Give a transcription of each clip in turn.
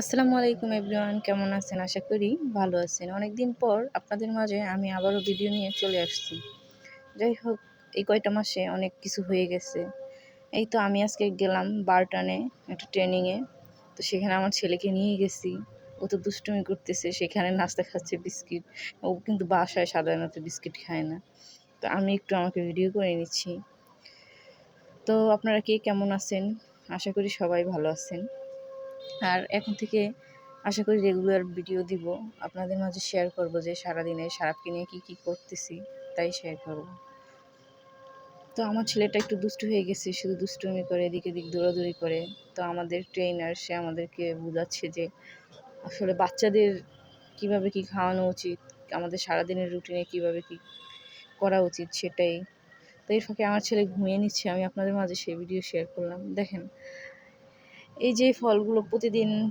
আসসালামু আলাইকুম এভরিওয়ান, কেমন আছেন? আশা করি ভালো আছেন। অনেকদিন পর আপনাদের মাঝে আমি আবারও ভিডিও নিয়ে চলে আসছি। যাই হোক, এই কয়টা মাসে অনেক কিছু হয়ে গেছে। এই তো আমি আজকে গেলাম বারটানে একটা ট্রেনিংয়ে তো সেখানে আমার ছেলেকে নিয়ে গেছি। ও তো দুষ্টুমি করতেছে, সেখানে নাস্তা খাচ্ছে, বিস্কিট। ও কিন্তু বাসায় সাধারণত বিস্কিট খায় না। তো আমি একটু আমাকে ভিডিও করে নিচ্ছি। তো আপনারা কে কেমন আছেন? আশা করি সবাই ভালো আছেন। আর এখন থেকে আশা করি রেগুলার ভিডিও দিব। আপনাদের মাঝে শেয়ার করব যে সারাদিনে সারাপকে নিয়ে কী কী করতেছি, তাই শেয়ার করব। তো আমার ছেলেটা একটু দুষ্টু হয়ে গেছে, শুধু দুষ্টুমি করে, এদিকে দিক দৌড়াদৌড়ি করে। তো আমাদের ট্রেনার সে আমাদেরকে বোঝাচ্ছে যে আসলে বাচ্চাদের কীভাবে কি খাওয়ানো উচিত, আমাদের সারাদিনের রুটিনে কীভাবে কি করা উচিত সেটাই। তো এর ফাঁকে আমার ছেলে ঘুমিয়ে নিচ্ছে, আমি আপনাদের মাঝে সেই ভিডিও শেয়ার করলাম। দেখেন এই যে ফলগুলো প্রতিদিন,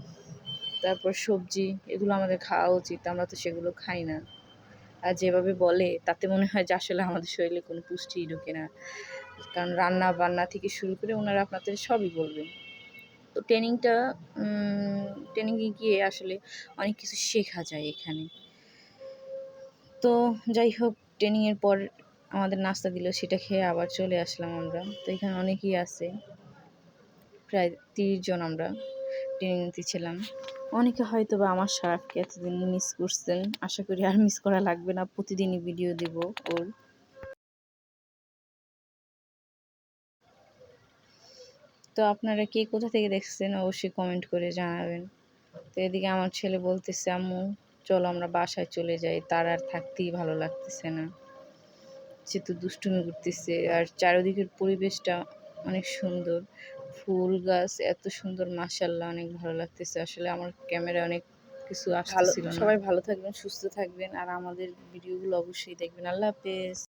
তারপর সবজি, এগুলো আমাদের খাওয়া উচিত, আমরা তো সেগুলো খাই না। আর যেভাবে বলে, তাতে মনে হয় যে আসলে আমাদের শরীরে কোনো পুষ্টিই ঢোকে না। কারণ রান্না বান্না থেকে শুরু করে ওনারা আপনাদের সবই বলবেন। তো ট্রেনিংটা ট্রেনিংয়ে গিয়ে আসলে অনেক কিছু শেখা যায় এখানে। তো যাই হোক, ট্রেনিংয়ের পর আমাদের নাস্তা দিল, সেটা খেয়ে আবার চলে আসলাম আমরা। তো এখানে অনেকেই আছে। প্রায় তিরিশ জন আমরা ট্রেনিং নিতেছিলাম অনেকে হয়তো বা আমার সারাফকে এতদিন মিস করছেন। আশা করি আর মিস করা লাগবে না। প্রতিদিনই ভিডিও দেব ওর। তো আপনারা কে কোথা থেকে দেখছেন অবশ্যই কমেন্ট করে জানাবেন। তো এদিকে আমার ছেলে বলতেছে, আম্মু, চলো আমরা বাসায় চলে যাই। তার আর থাকতেই ভালো লাগতেছে না। সে তো দুষ্টুমি করতেছে। আর চারিদিকের পরিবেশটা অনেক সুন্দর। ফুল গাছ এত সুন্দর মাসাল্লাহ অনেক ভালো লাগতেছে। আসলে আমার ক্যামেরা অনেক কিছু আসছিল সবাই ভালো থাকবেন সুস্থ থাকবেন আর আমাদের ভিডিওগুলো অবশ্যই দেখবেন। আল্লাহ হাফেজ।